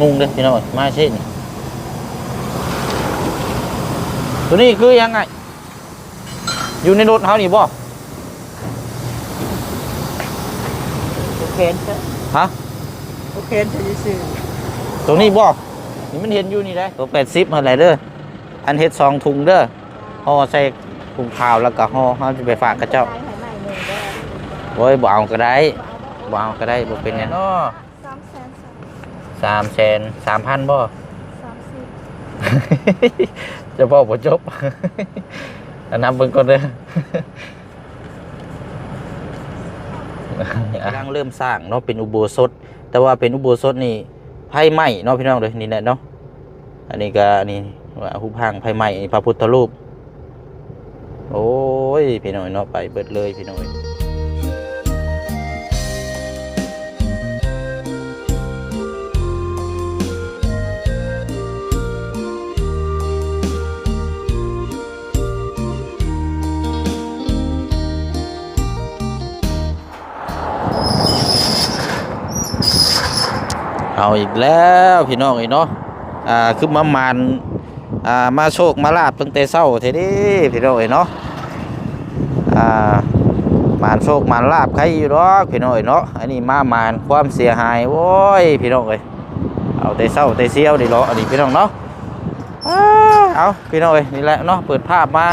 งงเลยพี่น้องมาเช่นตัวนี้คือยังไง อยู่ในรถเขานี่บ่โอเคเถอะฮะโอเคเถอะซื่อตรงนี้บ่นี่มันเห็นอยู่นี่ได้ตัวแปดสิบอะไรเด้ออันเฮ็ดสองถุงเด้อห่อใส่ถุงขาวแล้วก็ห่อเขาจะไปฝากกับเจ้าใช้ให้ใหม่เลยเด้อโอ้ยบ่เอาก็ได้บ่เอาก็ได้บ่เป็นหยังเนาะสามแสน สามแสนสามพันบ่ สามสิบจะบอกบ่จบ อันนับเบิ่งก่อนเด้อกำลังเริ่มสร้างเนาะเป็นอุโบสถ แต่ว่าเป็นอุโบสถนี่ไผ่ไหม้เนาะพี่น้องเลยนี่แหละเนาะอันนี้ก็นี่ว่าหุบหางไผ่ไหม้นี่พระพุทธรูป โอ้ยพี่น้อยเนาะไปเบิดเลยพี่น้อย เอาอีกแล้วพี่น้องอีเนาะอ่าคือมามานอ่ามาโชคมาลาบตั้งแต่เช้าเท่เดีพี่น้องอ้ยเนาะอ่ามานโชคมานลาบใครอยู่หรอกพี่น้องอ้ยเนาะอันนี้มามานความเสียหายโว้ยพี่น้องเอ้ยเอาแต่เช้าแต่เสี้ยวดีเหรออันนี้พี่น้องเนาะอ้าเอาพี่น้องเอ้ยนี่แหละเนาะเปิดภาพมา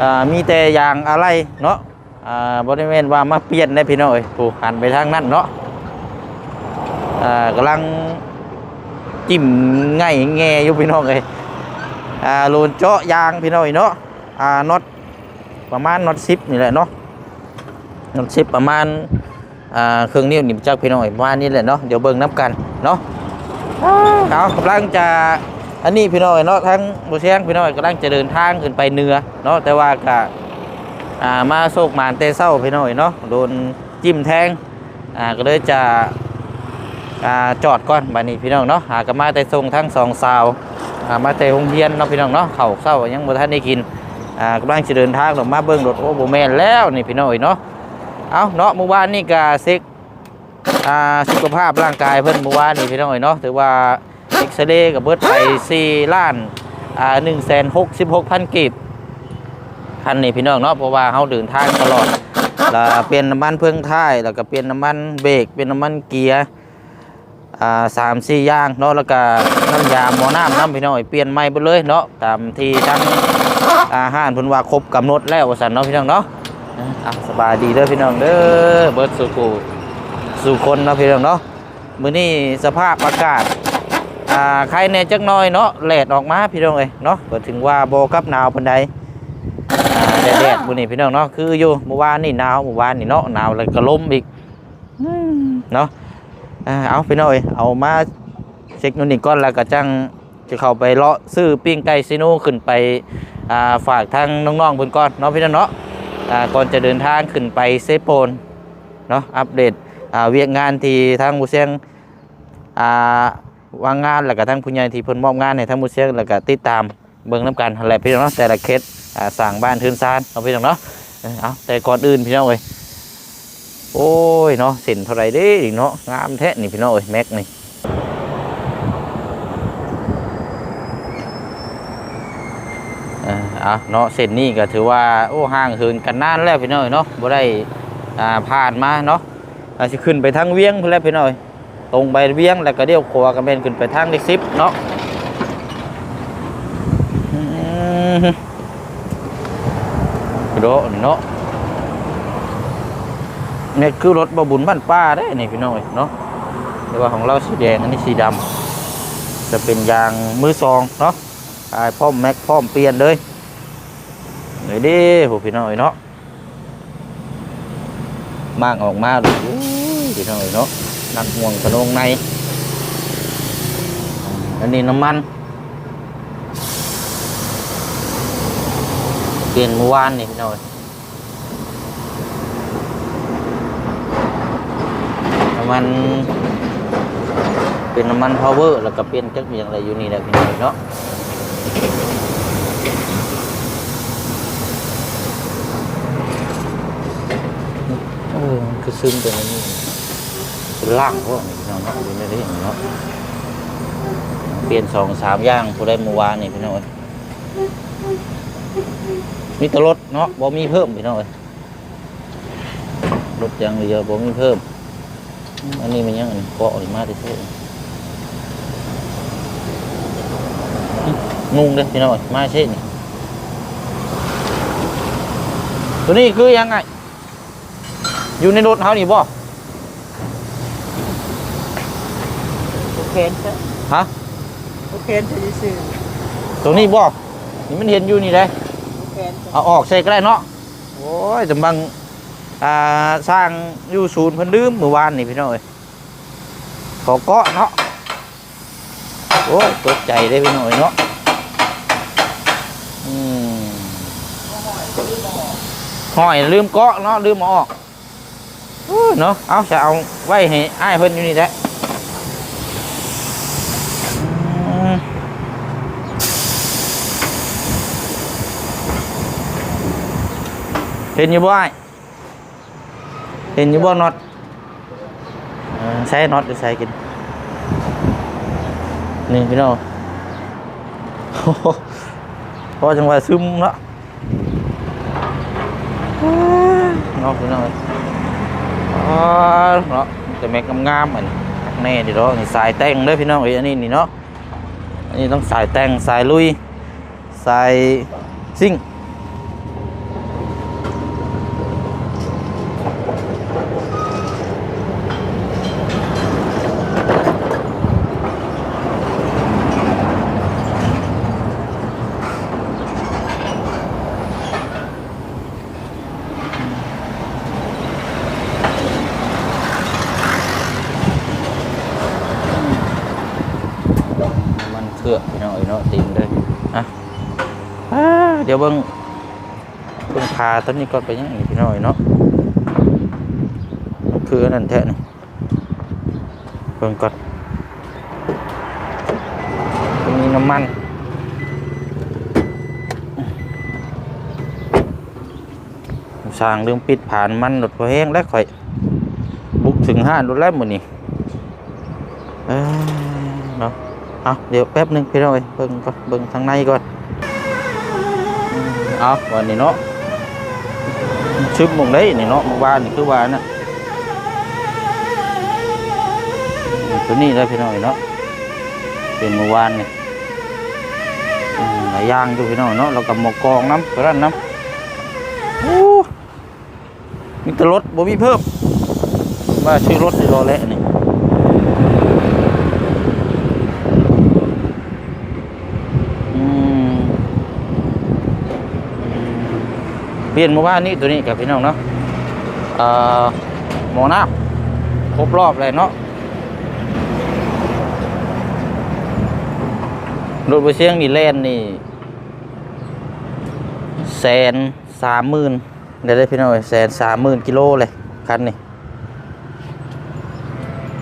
อ่ามีแต่ยางอะไรเนาะอ่าบริเวณว่ามาเปลี่ยนได้พี่น้องเอ้ยผู้หันไปทางนั้นเนาะ อ่ากำลังจิ้มง่ายแง่อยู่พี่น้องเลยอ่าโลนเจาะยางพี่น้องเนาะอ่าน็อตประมาณน็อตซิปนี่แหละเนาะน็อตซิปประมาณอ่าเครื่องนิ้วหนิบจักพี่น้องประมาณนี้แหละเนาะเดี๋ยวเบิ่งน้ำกันเนาะเอากำลังจะอันนี้พี่น้องเนาะทั้งบุเชียงพี่น้องกำลังจะเดินทางขึ้นไปเนือเนาะแต่ว่ากะอ่ามาโศกมานเตเศร้าพี่น้องเนาะโดนจิ้มแทงอ่าก็เลยจะ อ่าจอดก่อนบัดนี้พี่น้องเนาะหากนมาแต่ส่งทั้งสองสาวอ่ามาแต่โรงเรียนเนาะพี่น้องเนาะเขาเศร้ายังบ่ทันได้กินอ่ากำลังจะเดินทางลงมาเบิ่งรถโอ้บ่แม่นแล้วนี่พี่น้องเอ้ยเนาะเอาเนาะเมื่อวานนี่ก็เซ็กอ่าสุขภาพร่างกายเพิ่นเมื่อวานนี่พี่น้องเอ้ยเนาะถือว่าเอ็กซเรย์กับเบิดไป4ล้านอ่า166,000กีบคันนี้พี่น้องเนาะเพราะว่าเฮาเดินทางตลอดแล้วเปลี่ยนน้ำมันเพิ่งท้ายแล้วก็เปลี่ยนน้ำมันเบรกเปลี่ยนน้ำมันเกียร์ อ่าสามสี่อย่างเนาะแล้วก็น้ำยาหมอน้ำน้ำพี่น้อยเปลี่ยนใหม่ไปเลยเนาะตามที่ทั้งอาหารเพิ่นว่าครบกำหนดแล้วว่าซั่นเนาะพี่น้องเนาะอะสบายดีเด้อพี่น้องเด้อเบิดสู่กูสู่คนเนาะพี่น้องเนาะมื้อนี้สภาพอากาศอ่าใครแน่จักหน่อยเนาะแลดออกมาพี่น้องเอ้ยเนาะก็ถึงว่าบ่กับหนาวปานใดอ่าแดดๆมื้อนี้พี่น้องเนาะคืออยู่เมื่อวานนี่หนาวเมื่อวานนี่เนาะหนาวแล้วก็ลมอีกเนาะ เอาไปหน่อยเอามาเช็คนู่นนี่ก่อนแล้วก็จังจะเข้าไปเลาะซื้อปิ้งไก่ซิโน่ขึ้นไปาฝากทางน้องๆเพิ่นก่อนเนาะพี่น้องเนาะก่อนจะเดินทางขึ้นไปเซโปนเนาะอัปเดตเวียกงานที่ทางมูเซียงวางงานแล้วก็ทางผู้ใหญ่ที่เพิ่นมอบงานให้ทางมูเซียงแล้วก็ติดตามเบิ่งนํกันแหละพี่น้องเนาะแต่ละเคสอ่าสร้างบ้านทืนซานเนาะพี่น้องเนาะเออเอาแต่ก่อนอื่นพี่น้องเอ้ย โอ้ยเนาะสินเท่าไรเด้เนาะงามแท้นี่พี่น้องเอ้ยแม็กนี่เอะเนาะเส้นนี้ก็ถือว่าโอ้ห่างเหินกันนานแล้วพี่น้อยเนาะบ่ได้อ่าผ่านมาเนาะอาจจะขึ้นไปทางเวียงพุ่นแล้วพี่น้อยตรงไปเวียงแล้วก็เดี่ยวขวาก็เป็นขึ้นไปทางเด็กซิปเนาะอืมโดเนาะ เนี่ยคือรถบบุญบ้านป้าได้นี่พี่น้อยเนาะแต่ว่าของเราสีแดงอันนี้สีดำจะเป็นยางมือซองเนาะตายพร้อมแม็กพร้อมเปลี่ยนเลยเลยดิโหพี่น้อยเนาะมากออกมาดูพี่น้อยเนาะนักห่วงกระโดงในอันนี้น้ำมันเปลี่ยนเมื่อวานนี่พี่น้อยำมัน เป็นน้ำมันพาวเวอร์แล้วก็เป็นจักรอย่างไรอยู่นี่แหละพี่น้องเนาะเออคือซึมตัวนี้เป็นล่างพวกนี้พี่น้องเนาะอยู่ในนี้เนาะเปลี่ยนสองสามย่างผู้ได้เมื่อวานนี่พี่น้องเอ้ยมีแต่รถเนาะบ่มีเพิ่มพี่น้องเอ้ยรถย่างเดียวบ่มีเพิ่ม อันนี้มันยังอันเกาะออกมาที่สุดงงเลยพี่น้องเอ้ยมาเช่นนี่ตัวนี้คือยังไง อยู่ในรถเขานี่บ่โอเคนจ้ะฮะโอเคนจะซื้อตรงนี้บ่นี่มันเห็นอยู่นี่เลยโอเคนจ้ะเอาออกใส่ก็ได้เนาะโอ้ยแต่บาง อ่าสร้างอยู่ศูนย์เพิ่นลืมเมื่อวานนี่พี่น้องเอ้ยขอเกาะเนาะโอ้ยตกใจได้พี่น้อยเนาะอืมหอยลืมเกาะเนาะลืมออกเนาะเอาจะเอาไว้ให้อ้ายเพิ่นอยู่นี่แหละเห็นอยู่บ่ไอ้าย เห็นอยู่บ่น็อตใช้น็อตหรือใช้กิน นี่พี่น้องโอ้โหพอจังหวะซึมเนาะนาะพี่น้องเนาะแต่แม็กงามๆอันแน่ดิเนาะนี่สายแต่งเด้อพี่น้องเอ้ยอันนี้นี่เนาะอันนี้ต้องสายแต่งสายลุยสายซิ่ง ครือพี่น้องเอ้ยเนาะติ่งเลยอะเดี๋ยวเบิ่งเบิ่งพาต้นนี้ก่อนไปยังอีกพี่น้องเอ้ยเนาะคือนั่นแท้นี่เบิ่งก่อนมีน้ำมันสร้างเรื่องปิดผ่านมันรถพอแห้งแล้วข่อย บุกถึงห้านรถแล้วมือนี้เอ้ยเนาะ เดี๋ยวแป๊บหนึงพี่น้อยเบิ่งก่อนเบิ่งทางในก่อนเอาวันนี้เนาะชึบมองได้นี่เนาะมื่อวานนี่คือวานน่ะตัวนี้ได้พี่น้อยเนาะเป็นเมื่อวานนี่หลายอย่างอยู่พี่น้อยเนาะเรากับหมอกองน้ำกระนั้นน้ำโอ้มีแต่รถบ่มีเพิ่มว่าชื่อรถที่รอแล้วนี่ อืมเปลี่ยนเมื่อวานนี้ตัวนี้กับพี่น้องเนาะเอ่อหมอน้ำครบรอบเลยเนาะรถไปเชียงนี่แล่นนี่แสนสามหมื่นเดี๋ยวได้พี่น้องแสนสามหมื่นกิโลเลยคันนี่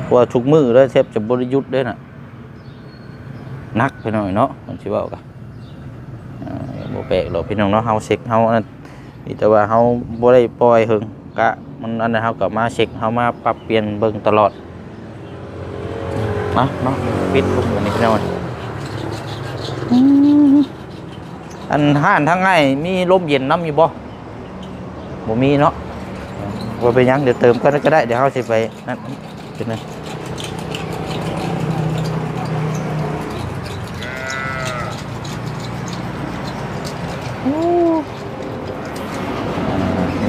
เพราะว่าทุกมือเลยเทบจะบริยุทธ์ด้วยน่ะนักพี่น้องเนาะมันสิว้ากันอ่าบ่แปกหรอพี่น้องเนาะเฮาเช็คเฮา นี่แต่ว่าเฮาบ่ได้ปล่อยหึงกะมันอันนั้นเฮาก็มาเช็คเฮามาปรับเปลี่ยนเบิ่งตลอดมาเนาะปิดพวกนี้พี่น้องอันห้านทางไงมีลมเย็นน้ำอยู่บ่บ่มีเนาะว่าไปยังเดี๋ยวเติมก็ได้เดี๋ยวเฮาสิไปนั่นเป็นไง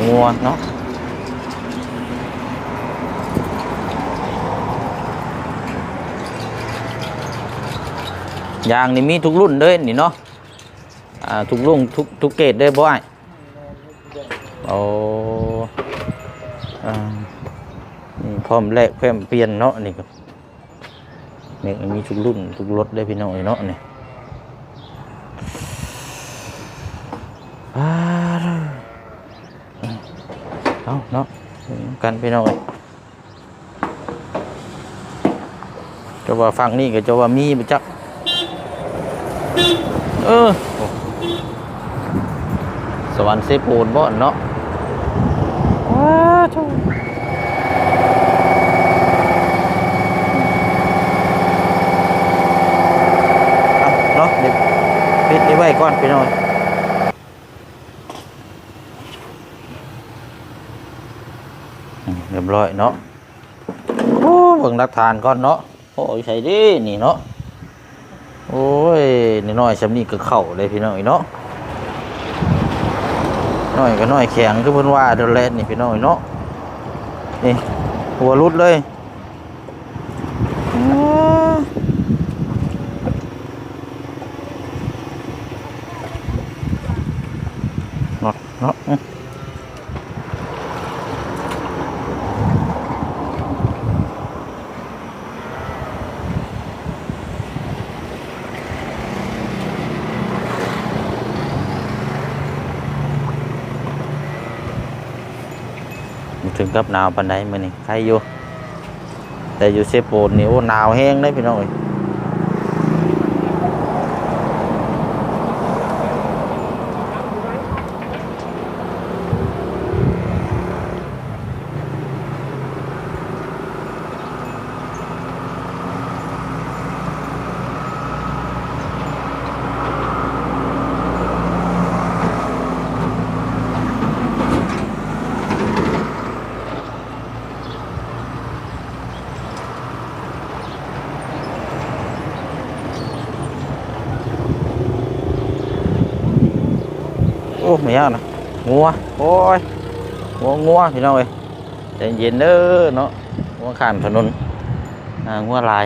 งั วเนาะยางนี่มีทุกรุ่นเลยนี่เนาะอ่าทุกรุ่นทุกทุกเกรดเลยบ่ไอ้โอ้นี่พร้อมแลกเพิ่มเปลี่ยนเนาะนี่ก็นี่มีทุกรุ่นทุกรถเลยพี่น้องเอ้ยเนาะนี่ เอาเนาะกันพี่น้องเอ้ยจะว่าฟังนี่ก็จะว่ามีไปจักเออโอ้สวรรค์เซปูนบ่เนาะว้าทุปิดไว้ก่อนพี่น้อยอืม เรียบร้อยเนาะโอ้เบิ่งหลักทานก่อนเนาะโอ้ยใส่ดินี่เนาะโอ้ยนี่น้อยสำนี่ก็เข้าเลยพี่น้อยเนาะน้อยก็น้อยแข็งคือเพิ่นว่าเดยวแลนนี่พี่น้อยเนาะนี่หัวรุดเลยอ๋อ เนาะเนาะอืมบ่ถึ งกับหนาวปานใดมื้อนี้ใครอยู่ แต่อยู่เซโปนนี่โอ้หนาวแห้งเลยพี่น้องเอ้ย โอ้ไม่ยากนะงัวโอ้ยงัวงัว พี่น้องเอ้ยใจเย็นเด้อเนาะงัวข้ามถนนอ่างัวลาย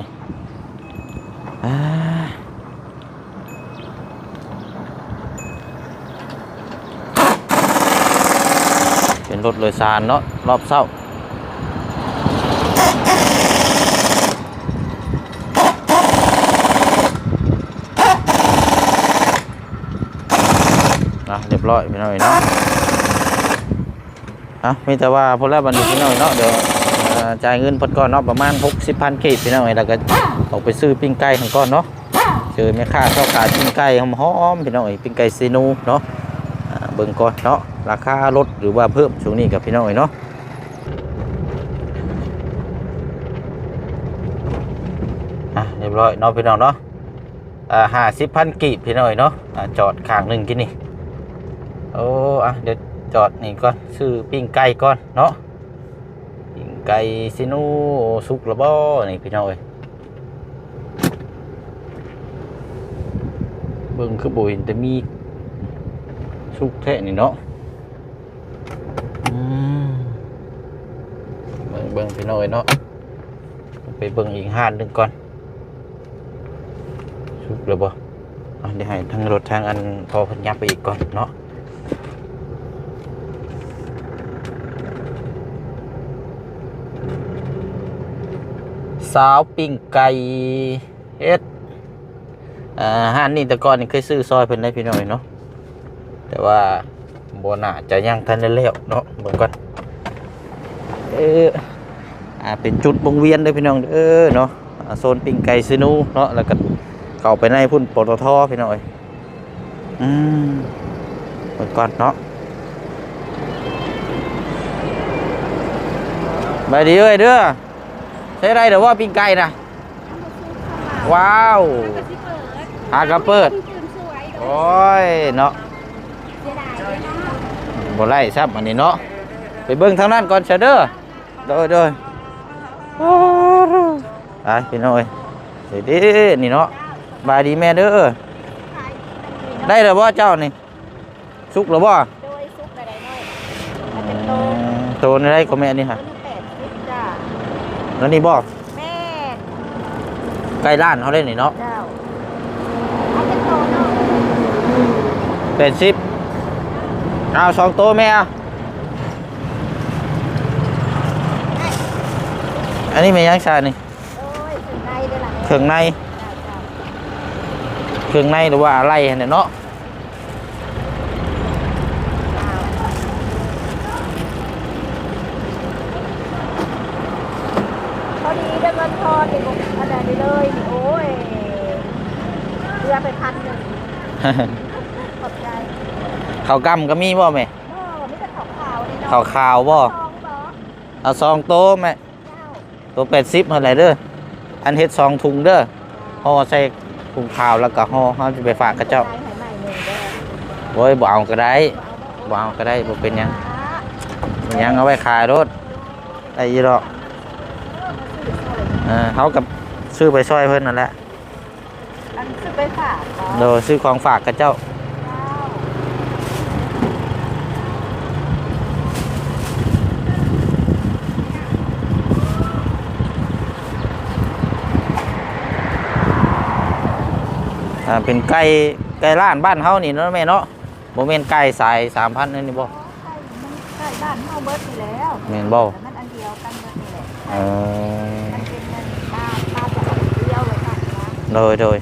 อ่าเป็นรถโดยสารเนาะรอบเศร้าเรียบร้อยพี่น้อยเนาะ อะมีแต่ว่าพลบันนี้พี่น้องเอ้ยเนาะเดี๋ยวจ่ายเงินพิ่นก่อนเนาะประมาณ60,000พันกีบพี่น้องเอ้ยแล้วก็ออกไปซื้อปิ้งไก่ของก่อนเนาะเจอแม่ค้าเชอบขายปิ้งไก่หอมๆพี่น้องเอ้ยปิ้งไก่ซีนูเนาะเบิ่งก่อนเนาะราคาลดหรือว่าเพิ่มช่วงนี้กับพี่น้องเอ้ยเนาะเรียบร้อยเนาะพี่น้องเนาะอ่าห้าสิบพันกีบพี่น้องเนาะอ่าจอดข้างหนึ่งกินนี่โอ้อะเดี๋ยว จอดนี่ก่อนซื้อปิ้งไก่ก่อนเนาะปิ้งไก่ซินูสุกระบอนี่พี่น้องเอ้ยเบิ่งคือบ่เห็นแต่มีสุกแท้นี่เนาะเบิ่งเบิ่งพี่น้องเอ้ยเนาะไปเบิ่งอีกห้านหนึ่งก่อนชุบเลยบ่อะเดี๋ยวให้ทั้งรถทางอันพอพันยับไปอีกก่อนเนาะ สาวปิ้งไก่เฮ็ดอ่าห้านนี่แต่ก่อนนี่เคยซื้อซอยเพิ่นได้พี่น้อยเนาะแต่ว่าบ่น่าจะยังทันได้แล้วเนาะเบิ่งก่อนเอออ่าเป็นจุดวงเวียนเลยพี่น้องเออเนาะโซนปิ้งไก่ซินูเนาะแล้วก็เข้าไปในพุ่นปตทพี่น้องเอ้ยอืมเปิดก่อนเนาะไปดีเอ้ยเด้อ ใช้ได้เดี๋ยวว่าปิ้งไก่นะว้าวหากระเปิดโอ้ยเนาะบ่ไล่ซับอันนี้เนาะไปเบิ่งทางนั้นก่อนเชเด้อโดยโดยไปพี่น้อยเดี๋ยวดินี่เนาะบายดีแม่เด้อได้แล้วบ่เจ้านี่สุกแล้วบ่โดยซุปกระไดน้อยมันเป็นโตโตในไรก็แม่นี่ฮะ ตัวนี้แปดสิบจ้า แล้วนี่บ่แม่ใกล้ร้านเขาเล่นนี่เนาะเจ้าเอาเป็นโตเนาะเป็นสิบเอาสองโตแม่เอาอันนี้แม่ยังชานี่โอ้ยถึงในเด้อล่ะเครื่องในจ้าจ้าเครื่องในหรือว่าอะไรเนี่ยเนาะ พอดีได้เงินทอนนี่ก็อันนั้นนี่ เลยนี่โอ้ยเรือไปพันหนึ่งขอบใจข้าวกำก็มีบ่แม่โอ้มีแต่ขาวขาวๆนี่เนาะข้าวขาวบ่ทองบ่เอาสองโตแม่เจ้าตัวแปดสิบเท่าไหร่เด้อ อันเฮ็ดสองถุงเด้อห่อใส่ถุงขาวแล้วก็ห่อเขาจะไปฝากกับเจ้าได้ให้ใหม่โอ้ยบ่เอาก็ได้บ่เอาก็ได้บ่เป็นหยังเป็นหยังเอาไว้ขายรถได้อยี่ดอก เออเขากับ ซื้อไปซอยเพิ่นนั่นแหละอันคือไปฝากเหรอโดยซื้อของฝากกับเจ้า อ่าเป็นไก่ไก่ล้านบ้านเฮานี่เนาะแม่เนาะบ่แม่นไก่สาย3,000นั่นนี่บ่ใช่มันใกล้บ้านเฮาเบิดนี่แล้วแม่นบ่แต่มันอันเดียวกันเบิดนี่แหละเออ โดยโดย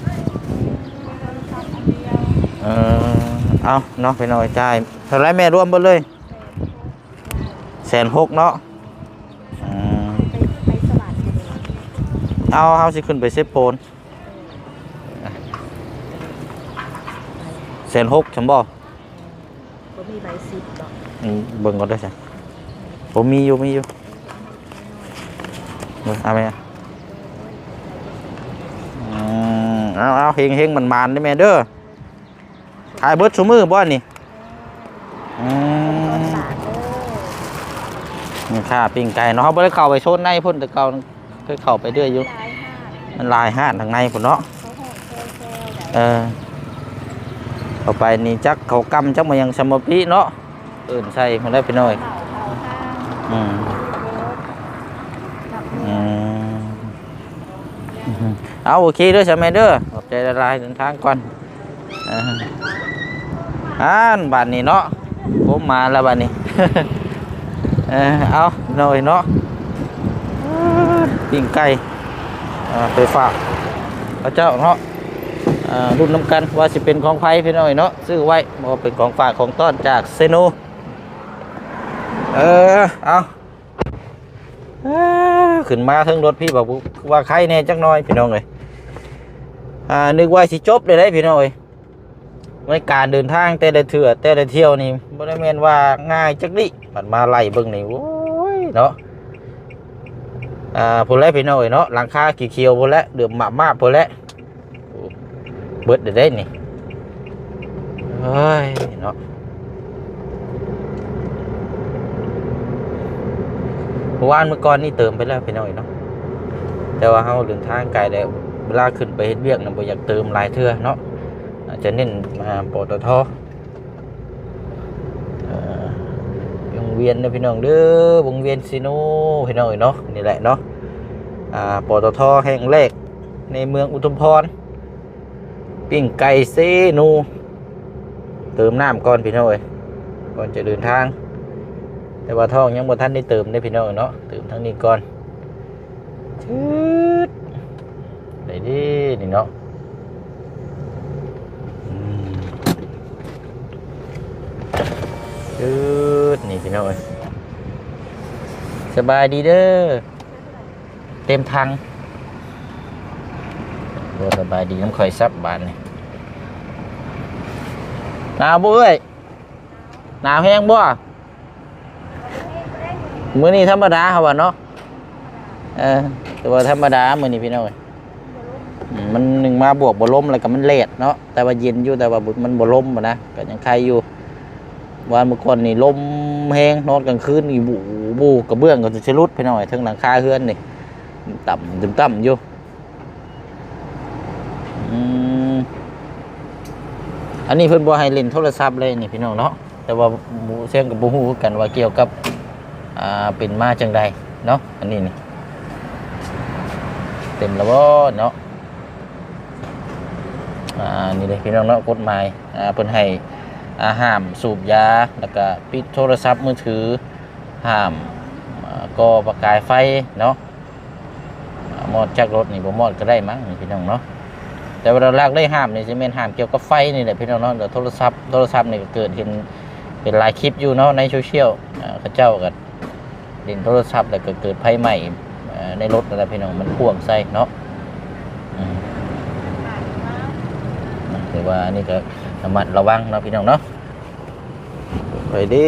เออเอาเนาะไปหน่อยจ่ายเท่าไรแม่ร่วมเบิดเลยแสนหกเนาะอืมเอาเฮาสิขึ้นไปเซฟโพนแสนหกฉันบ่บ่มีใบสิบดอกอืมเบิ่งก่อนเด้อจ้ะผมมีอยู่มีอยู่เอาไหมอะอืม เอาเอาเฮงเฮงมันมันๆได้แม่เด้อขายเบิดซุมือบ่นี่อืต้นมสาเด้อนี่ค่าปิ้งไก่เนาะเขาบ่ได้เข้าไปโซนในพุ่นแต่เก่าเคยเข้าไปเรื่อยอยู่ลายห้ามันลายห้านทางในพุ่นเนาะเขาหกเซลเซลได้เออเข้าไปนี่จักเขากำจักมายังสมปีเนาะเอื่นใส่มาได้ไปหน่อยเข่าเข่าห้างอืม เอาโอเคเด้อใช่ไหมเด้อขอบใจละลายเดินทางก่อนอ่านบ้านนี้เนาะผมมาแล้วบ้านนี้เออเอาหน่อยเนาะปิ้งไก่อ่าไปฝากพระเจ้าเนาะอ่ารุ่นน้ำกันว่าสิเป็นของไผ่พี่น้อยเนาะซื้อไว้บ่เป็นของฝากของต้อนจากเซโนเออเอาขึ้นมาทั้งรถพี่บอกว่าใครแน่จักหน้อยพี่น้องเลย อ่านึกว่าสิจบเลยได้พี่น้องเอ้ยในการเดินทางแต่ละเถื่อแต่ละเที่ยวนี่บ่ได้แม่นว่าง่ายจักดิมันมาไล่เบิ่งนี่โอ้ยเนาะอ่าพนแล้วพี่น้อยเนาะหลังคากี่เขียวพนแล้วเดือมหมามากพนแล้วเบิดได้นี่เฮ้ยเนาะเมื่อวานเมื่อก่อนนี่เติมไปแล้วพี่น้อยเนาะแต่ว่าเฮาเดินทางไกลแล้ว เวลาขึ้นไปเฮ็ดเวียกนะบ่อยากเติมหลายเทื่อเนาะจะเน้นมาปตทเอ่อวงเวียนนะพี่น้องเด้อวงเวียนซีโนพี่น้องเอ้ยเนาะนี่แหละเนาะอ่าปตทแห่งแรกในเมืองอุทุมพรปิ้งไก่เซนูเติมน้ำก่อนพี่น้องเอ้ยก่อนจะเดินทาง แต่ว่าท้องยังบ่ทันได้เติมได้พี่น้องเอ้ยเนาะเติมทั้งนี้ก่อนชื ดได้ดีนี่เนาะอืมชืดนี่พี่น้องเอ้ยสบายดีเด้อ เต็มทังโอ้สบายดีน้ำข่อยซับบานนี่หนาวบ่เอ้ยหนาวแห้งบ่มื้อนี้ธรรมดาเขาว่าเนาะ เออแต่ว่าธรรมดามื้อนี้พี่น้องเอ้ย มันหนึ่งมาบวกบ่ลมแล้วก็มันเลดเนาะแต่ว่าเย็นอยู่แต่ว่าบ่มันบ่ลมนะก็ยังใครอยู่วันเมื่อก่อนนี่ลมแห้งนอนกลางคืนนี่บูบูกระเบื้องก็จะรุดไปหน่อยทั้งหลังคาเฮือนนี่ต่ำตึมต่ำอยู่อันนี้เพิ่นบ่ให้เล่นโทรศัพท์เลยนี่พี่น้องเนาะแต่ว่าหมูเสียงกับบูฮู้กันว่าเกี่ยวกับอ่าเป็นมาจังใดเนาะอันนี้นี่เต็มแล้วบ่เนาะ อ่านี่เลยพี่น้องเนาะกฎหมายอ่าเพิ่นให้อาห้ามสูบยาแล้วก็ปิดโทรศัพท์มือถือห้ามก่อประกายไฟเนาะมอดจากรถนี่บ่มอดก็ได้มั้งนี่พี่น้องเนาะแต่เวลาลากได้ห้ามนี่สิแม่นห้ามเกี่ยวกับไฟนี่แหละพี่น้องเนาะเดี๋ยวโทรศัพท์โทรศัพท์นี่ก็เกิดเห็นเป็นหลายคลิปอยู่เนาะในโซเชียลอ่าเขาเจ้าก็เล่นโทรศัพท์แล้วก็เกิดไฟไหม้อ่ในรถนะพี่น้องมันพ่วงใส่เนาะ อืมนะแต่ว่าอันนี้ก็ระมัดระวังเนาะพี่น้องเนาะไปดิ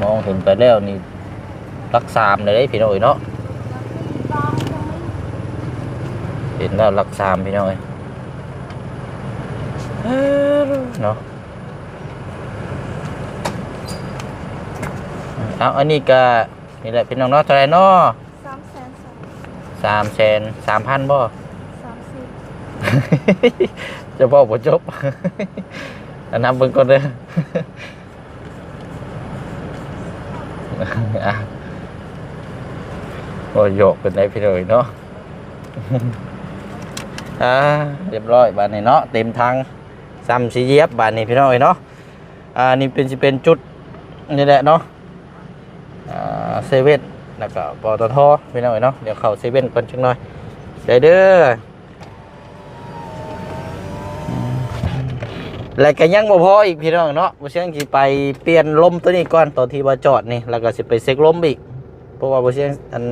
มองเห็นไปแล้วนี่รักสามเลยเด้พี่น้อยเนาะเห็นแล้วรักสามพี่น้อยเนาะเอาอันนี้ก็นี่แหละพี่น้องเนาะเท่าไหรเนาะสามแสนสองสามแสนสามพันบ่สามสิบ จะบอกบ่จบอันนำเบิ่งก่อนเด้อโอ้ยโยกเป็นไดพี่เลยเนาะอ่าเรียบร้อยบานนี้เนาะเต็มทางซ้ำสีเย็บบานนี้พี่น้อยเนาะอ่านี่เป็นสิเป็นจุดนี่แหละเนาะอ่าเซเว่นแล้วก็ปตทพี่น้อยเนาะเดี๋ยวเข้าเซเว่นก่อนจังหน่อยเดี๋ยวเด้อ แล้วก็ยังบ่พออีกพี่น้องเนาะบ่เชียงสิไปเปลี่ยนลมตัวนี้ก่อนตอนที่ว่าจอดนี่แล้วก็สิไปเซ็กลมอีก เพราะว่าบ่เชียงอัน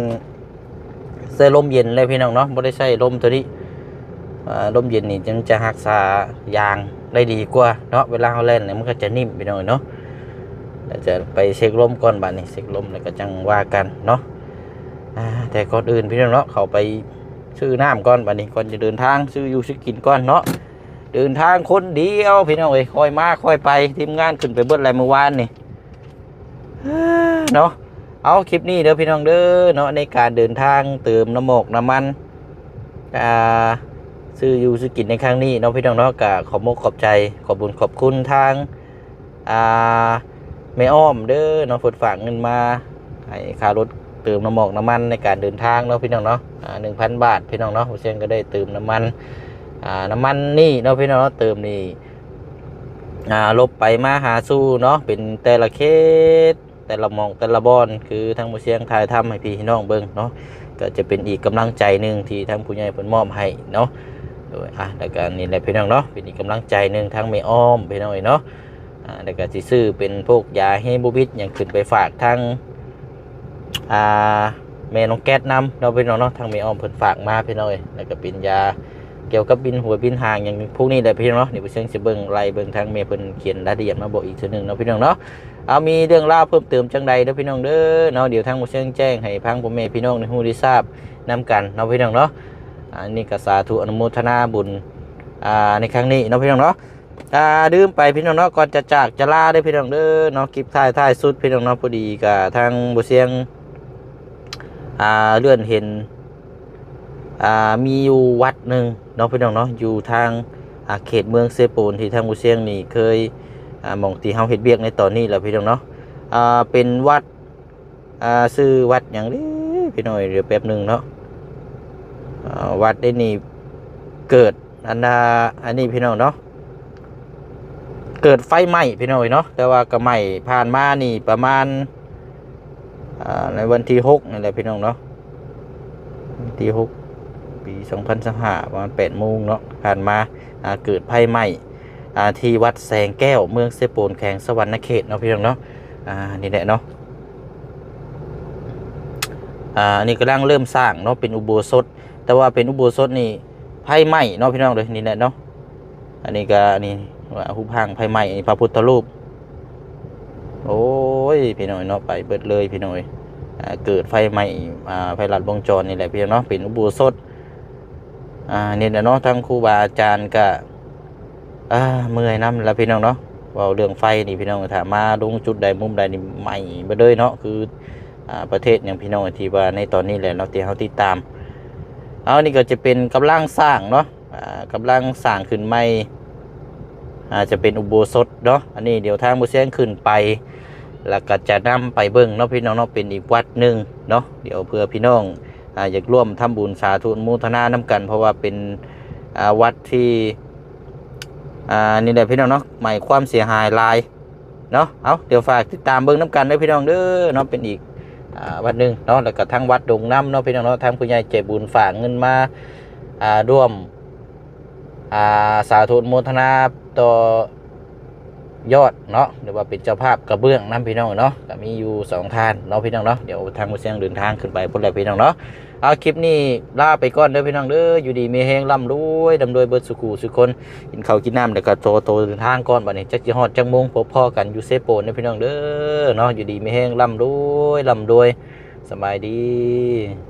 ใส่ลมเย็นเลยพี่น้องเนาะบ่ได้ใส่ลมตัวนี้ลมเย็นนี่จึงจะรักษายางได้ดีกว่าเนาะเวลาเขาเล่นเนี่ยมันก็จะนิ่มไปหน่อยเนาะเดี๋ยวจะไปเช็คลมก่อนบ้านนี้เช็คลมแล้วก็จังว่ากันเนาะแต่ก่อนอื่นพี่น้องเนาะเขาไปซื้อน้ำก่อนบ้านนี้ก่อนจะเดินทางซื้ออยู่ซื้อกินก่อนเนาะ เดินทางคนเดียวพี่น้องเอ้ยคอยมาคอยไปทีมงานขึ้นไปเบิดอะไรเมื่อวานนี่เนาะเอาคลิปนี้เด้อพี่น้องเด้อเนาะในการเดินทางเติมน้ำมกน้ำมันอ่าซื้ออยู่ซื้อกินในครั้งนี้เน้องพี่น้องเนาะกะขอบมกขอบใจขอบบุญขอบคุณทางอ่าแม่อ้อมเด้อเนาะฝดฝากเงินมาให้ค่ารถเติมน้ำมกน้ำมันในการเดินทางเนาะพี่น้องเนาะหนึ่งพันบาทพี่น้องเนาะผมเช่นก็ได้เติมน้ำมัน อ่าน้ำมันนี่เนาะพี่น้องเติมนี่อ่าลบไปมาหาสู้เนาะเป็นแต่ละเคสแต่ละมองแต่ละบอนคือทางมือเสียงถ่ายทำให้พี่น้องเบิ่งเนาะก็จะเป็นอีกกำลังใจหนึ่งที่ทางผู้ใหญ่เพิ่นมอบให้เนาะโดยอะแล้วก็นี่แหละพี่น้องเนาะเป็นอีกกำลังใจหนึ่งทั้งไม่อ้อมพี่น้องเนาะอ่าแล้วก็สิซื้อเป็นพวกยาเฮโบวิดอย่างขึ้นไปฝากทางอ่าแม่น้องแก๊สนำเราพี่น้องเนาะทางไม่อ้อมเพิ่นฝากมาพี่น้องเอ้ยแล้วก็เป็นยา เกี่ยวกับบินหัวบินหางอย่างพวกนี้แหละพี่น้องเนาะเดี๋ยวไปเชิงสิเบิ่งไล่เบิ่งทางเมย์เพิ่นเขียนรายละเอียดมาบอกอีกทีหนึ่งเนาะพี่น้องเนาะเอามีเรื่องราวเพิ่มเติมจังใดเด้อพี่น้องเด้อเนาะเดี๋ยวทางบ่เชิงแจ้งให้พังพ่อแม่พี่น้องในฮู้ได้ทราบนํกันเนาะพี่น้องเนาะอันนี้ก็สาธุอนุโมทนาบุญอ่าในครั้งนี้เนาะพี่น้องเนาะอ่าดื่มไปพี่น้องเนาะก่อนจะจากจะลาได้อพี่น้องเด้อเนาะคลิปท้ายท้ายสุดพี่น้องเนาะพอดีกับทางบุเสียงอ่าเลื่อนเห็น มีอยู่วัดหนึ่งเนาะพี่น้องเนาะอยู่ทางเขตเมืองเซโปนที่ทางบุเสียงนี่เคยอมองที่เฮาเฮ็ดเบียกในตอนนี้แหละพี่น้องเนาะเป็นวัดอ่าชื่อวัดอย่างนี้พี่น้อยเดี๋ยวแป๊บหนึ่งเนาะวัดได้นี่เกิดอันนาอันนี้พี่น้องเนาะเกิดไฟไหม้พี่น้องเนาะแต่ว่าก็ไหม้ผ่านมานี่ประมาณในวันที่หกนี่แหละพี่น้องเนาะที่หก ปีสองพันสห้าประมาณแปดโมงเนาะผ่านมาเกิดไฟไหม้อ่ที่วัดแสงแก้วเมืองเซโปนแขงสวรรณเขตเนาะพี่น้องเนาะอ่านี่แหละเนาะอันนี่กำลังเริ่มสร้างเนาะเป็นอุโบสถ แต่ว่าเป็นอุโบสถนี่ไผ่ไหม้เนาะพี่น้องเลยนี่แหละเนาะอันนี้ก็อันนี้ว่าหุบหางไผ่ไหม้พระพุทธรูปโอ้ยพี่น้อยเนาะไปเบิดเลยพี่น้อยเกิดไฟไหม้อ่ไฟลัดวงจรนี่แหละพี่น้องเนาะเป็นอุโบสถ อ่านี่แหละเนาะทั้งครูบาอาจารย์ก็อ่าเมื่อยน้ำแล้วพี่น้องเนาะว่าเรื่องไฟนี่พี่น้องถามมาลงจุดใดมุมใดนี่ไหม้ไปเลยเนาะคืออ่าประเทศอย่างพี่น้องที่ว่าในตอนนี้แหละเราะที่เขาติดตามเอานี่ก็จะเป็นกำลังสร้างเนาะอ่ากำลังสร้างขึ้นใหม่อาจจะเป็นอุโบสถเนาะอันนี้เดี๋ยวทางมุเซียนขึ้นไป แล้วก็จะนำไปเบิ่งเนาะพี่น้องเนาะเป็นอีกวัดหนึ่งเนาะเดี๋ยวเพื่อพี่น้อง อยากร่วมทำบุญสาธุอนุโมูทนาน้กัน เพราะว่าเป็นวัดที่อ่านี่แหละพี่น้องเนาะใหม่ความเสียหายลายเนาะเอาเดี๋ยวฝากติดตามเบิ่งน้กันด้อพี่น้องเด้อเนาะเป็นอีกอวัดหนึ่งเนาะแล้วก็ทั้งวัดดงน้ำเนาะพี่น้องเนาะทางผู้ใหญ่ใจบุญฝากเงินมาร่วมสาธุอนุโมทนาต่อ ยอดเนาะหรือว่าเป็นเจ้าภาพกระเบื้องน้ำพี่น้องเนาะก็มีอยู่สองทานเนาะพี่น้องเนาะเดี๋ยวทางผู้เสียงเดินทางขึ้นไปพุ่นแหละพี่น้องเนาะเอาคลิปนี้ลาไปก่อนเด้อพี่น้องเด้ออยู่ดีมีแหงร่ำรวยดำรวยเบิดสุขูสุคนกินข้าวกินน้ำเดี๋ยวก็โตโตเดินทางก่อนบัดนี้จักสิฮอดจังมงพบพ่อกันอยู่เซโปนเด้อพี่น้องเด้อเนาะอยู่ดีมีแหงร่ำรวยร่ำรวยสบายดี